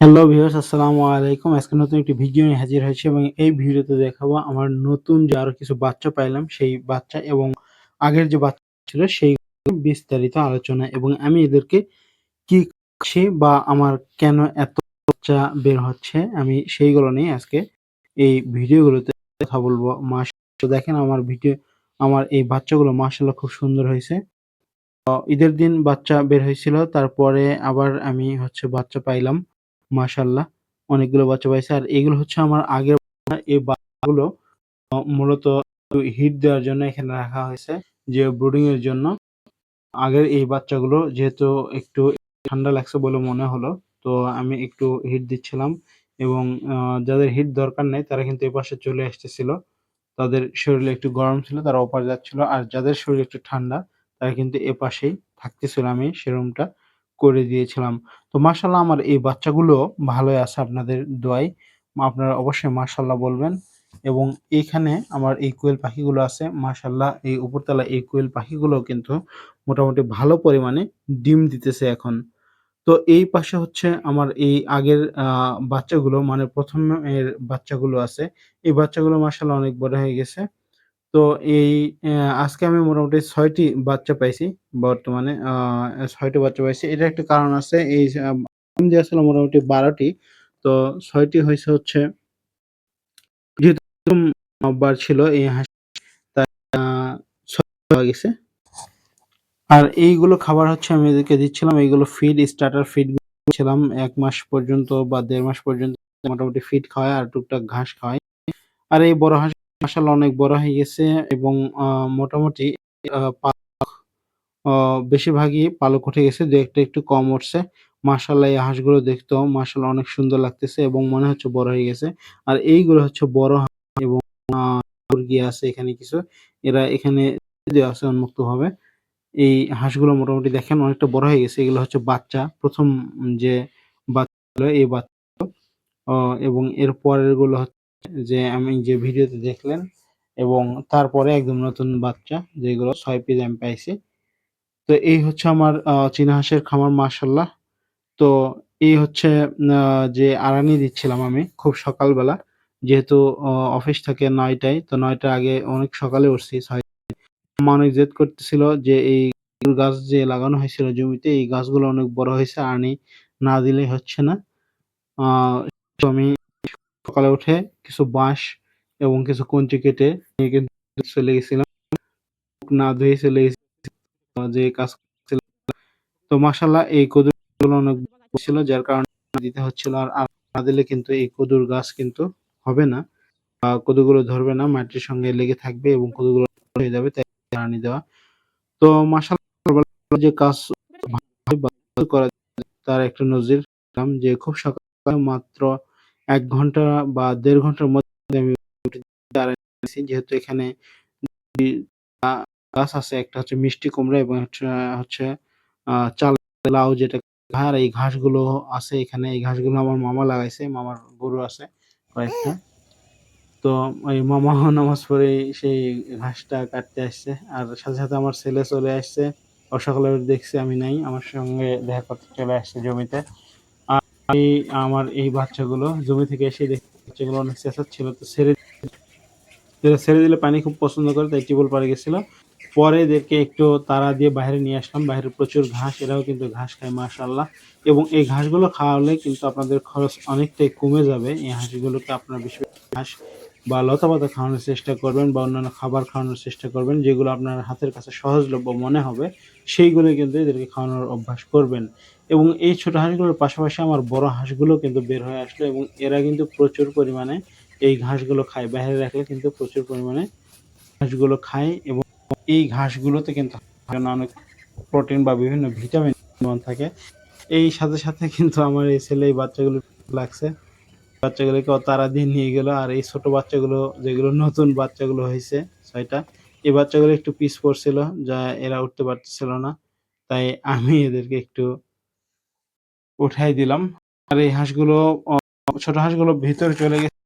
Hello viewers আসসালামু আলাইকুম। আজকে নতুন একটি ভিডিও নিয়ে হাজির হয়েছে এবং এই ভিডিওতে দেখাবো আমার নতুন যে আরও কিছু বাচ্চা পাইলাম, সেই বাচ্চা এবং আগের যে বাচ্চা ছিল, সেই বিস্তারিত আলোচনা এবং আমি এদেরকে কি করছি বা আমার কেন এত বাচ্চা বের হচ্ছে, আমি সেইগুলো নিয়ে আজকে এই ভিডিওগুলোতে কথা বলব। মাস দেখেন আমার ভিডিও আমার এই বাচ্চাগুলো মাসাল্লাহ খুব সুন্দর হয়েছে। ঈদের দিন বাচ্চা বের হয়েছিল, তারপরে আবার আমি হচ্ছে বাচ্চা পাইলাম। মাশাআল্লাহ, অনেকগুলো বাচ্চা পাইছে আর এগুলো হচ্ছে আমার আগের এই বাচ্চাগুলো মূলত হিট দেওয়ার জন্য এখানে রাখা হয়েছে, যে ব্রুডিং এর জন্য। আগের এই বাচ্চাগুলো যেহেতু একটু ঠান্ডা লাগছে বলে মনে হলো। তো আমি একটু হিট দিচ্ছিলাম এবং যাদের হিট দরকার নেই, তারা কিন্তু এপাশে চলে আসতেছিল। তাদের শরীরে একটু গরম ছিল, তারা ওপারে যাচ্ছিল। আর যাদের শরীর একটু ঠান্ডা, তারা কিন্তু এপাশেই থাকতেছিল আমি সেরকমটা করে দিয়েছিলাম। তো মাশাআল্লাহ আমার এই বাচ্চাগুলো ভালোই আছে আপনাদের দোয়ায়। আপনারা অবশ্যই মাশাআল্লাহ বলবেন এবং এইখানে আমার এই কোয়েল পাখিগুলো আছে মাশাআল্লাহ এই উপরতলা এই কোয়েল পাখিগুলো কিন্তু মোটামুটি ভালো পরিমাণে ডিম দিতেছে এখন। তো এই পাশে হচ্ছে আমার এই আগের বাচ্চাগুলো মানে ১ম এর বাচ্চাগুলো আছে। এই বাচ্চাগুলো মাশাআল্লাহ অনেক বড় হয়ে গেছে। তো এই আজকে আমি মোটামুটি ৬ টি বাচ্চা পাইছি, বর্তমানে, আ ৬ টি বাচ্চা পাইছি। এটার একটা কারণ আছে, এই যে মোটামুটি ১২ টি। তো ৬ টি হইছে হচ্ছে, যেহেতু ১ম বার ছিল, এই হাঁস তাই আ ৬ গেছে। আর এইগুলো খাবার হচ্ছে আমি এদেরকে দিচ্ছিলাম। এইগুলো ফিড স্টার্টার ফিড দিচ্ছিলাম ১ মাস পর্যন্ত বা ১.৫ মাস পর্যন্ত মোটামুটি ফিড খাওয়াই আর টুকটাক ঘাস খাওয়াই। আর এই বড় হাঁস মাশাআল্লাহ অনেক বড় হয়ে গেছে এবং, আ, মোটামুটি, আ পালক বেশিরভাগই পালক উঠে গেছে। ২ ১ টা একটু কম উঠছে। মাশাআল্লাহ, এই হাঁসগুলো দেখতেও মাশাআল্লাহ অনেক সুন্দর লাগতেছে এবং মনে হচ্ছে বড় হয়ে গেছে। আর এইগুলো হচ্ছে বড় হাঁস এবং মুরগি আছে এখানে কিছু। এরা এখানে দেওয়া আছে উন্মুক্তভাবে। এই হাঁসগুলো মোটামুটি দেখেন অনেকটা বড় হয়ে গেছে। এগুলো হচ্ছে বাচ্চা। প্রথম যে বাচ্চা এই বাচ্চা এবং এর পরেরগুলো হচ্ছে যে আমি যে ভিডিওতে দেখলেন এবং তারপরে একদম নতুন বাচ্চা যেগুলো ৬ পিস আমি পাইছি। তো এই হচ্ছে আমার চীনা হাঁসের খামার, মাশাআল্লাহ। তো এই হচ্ছে যে আড়ানি দিচ্ছিলাম আমি খুব সকালবেলা। যেহেতু অফিস থাকে নয়টায়, তো ৯ টার আগে অনেক সকালে উঠছি ৬ আম্মা অনেক জেদ করতেছিল যে এই গাছ যে লাগানো হয়েছিল জমিতে, এই গাছগুলো অনেক বড় হয়েছে, আড়ানি না দিলেই হচ্ছে না। আমি সকালে উঠে কিছু বাঁশ এবং কিছু কঞ্চি কেটে নিয়ে কিন্তু চলে গেছিলাম। না ধুয়ে চলে যে কাজ তো মাশাআল্লাহ এই কদুরগুলো অনেক ছিল যার কারণে দিতে হচ্ছিল। আর না দিলে কিন্তু এই কদুর গাছ কিন্তু হবে না। আ কদুগুলো ধরবে না, মাটির সঙ্গে লেগে থাকবে এবং কদুগুলো হয়ে যাবে তাই আড়ানি দেওয়া। তো মাশাআল্লাহ যে কাজ করা তার একটা নজির যে খুব সকালে মাত্র ১ ঘণ্টা বা দেড় ঘণ্টার মধ্যে আমি আড়ানি যেহেতু এখানে গাছ আছে একটা হচ্ছে মিষ্টি কুমড়া এবং হচ্ছে চাল লাউ যেটা আর এই ঘাসগুলো আছে এখানে। এই ঘাসগুলো আমার মামা লাগাইছে। মামার গরু আছে কয়েকটা। তো ওই মামা নামাজ পড়ে সেই ঘাসটা কাটতে আসছে। আর সাথে, সাথে আমার ছেলে চলে আসছে। ও সকালে দেখছে আমি নাই। আমার সঙ্গে দেখা করতে চলে আসছে জমিতে। এই আমার এই বাচ্চাগুলো জমি থেকে এসে বাচ্চাগুলো অনেক চেঁচাচ্ছিল তো ছেড়ে ছেড়ে দিলে পানি খুব পছন্দ করে তাই টিউবওয়েল। পরে এদেরকে একটু তারা দিয়ে বাইরে নিয়ে আসলাম। বাইরে প্রচুর ঘাস, এরাও কিন্তু ঘাস খায় মাশাল্লাহ এবং এই ঘাসগুলো খাওয়ালে কিন্তু আপনাদের খরচ অনেকটাই কমে যাবে। এই হাঁসগুলোকে আপনার বেশি ঘাস বা লতাপাতা খাওয়ানোর চেষ্টা করবেন বা অন্যান্য খাবার খাওয়ানোর চেষ্টা করবেন যেগুলো আপনার হাতের কাছে সহজলভ্য মনে হবে সেইগুলো কিন্তু এদেরকে খাওয়ানোর অভ্যাস করবেন। এবং এই ছোট হাঁসগুলোর পাশাপাশি আমার বড় হাঁসগুলো কিন্তু বের হয়ে আসলো এবং এরা কিন্তু প্রচুর পরিমাণে এই ঘাসগুলো খায়। বাইরে রাখলে কিন্তু প্রচুর পরিমাণে ঘাসগুলো খায় এবং এই ঘাসগুলোতে কিন্তু অনেক প্রোটিন বা বিভিন্ন ভিটামিন থাকে। এই সাথে, সাথে কিন্তু আমার এই ছেলে এই বাচ্চাগুলো লাগছে। বাচ্চাগুলোকে তারা দিয়ে নিয়ে গেল। আর এই ছোট বাচ্চাগুলো, যেগুলো নতুন বাচ্চাগুলো হয়েছে, ছয়টা, এই বাচ্চাগুলো একটু পিস পড়ছিল, যা এরা উঠতে পারতেছিল না। তাই আমি এদেরকে একটু উঠাই দিলাম। আর এই হাঁসগুলো ছোট হাঁসগুলো ভিতরে চলে গেছে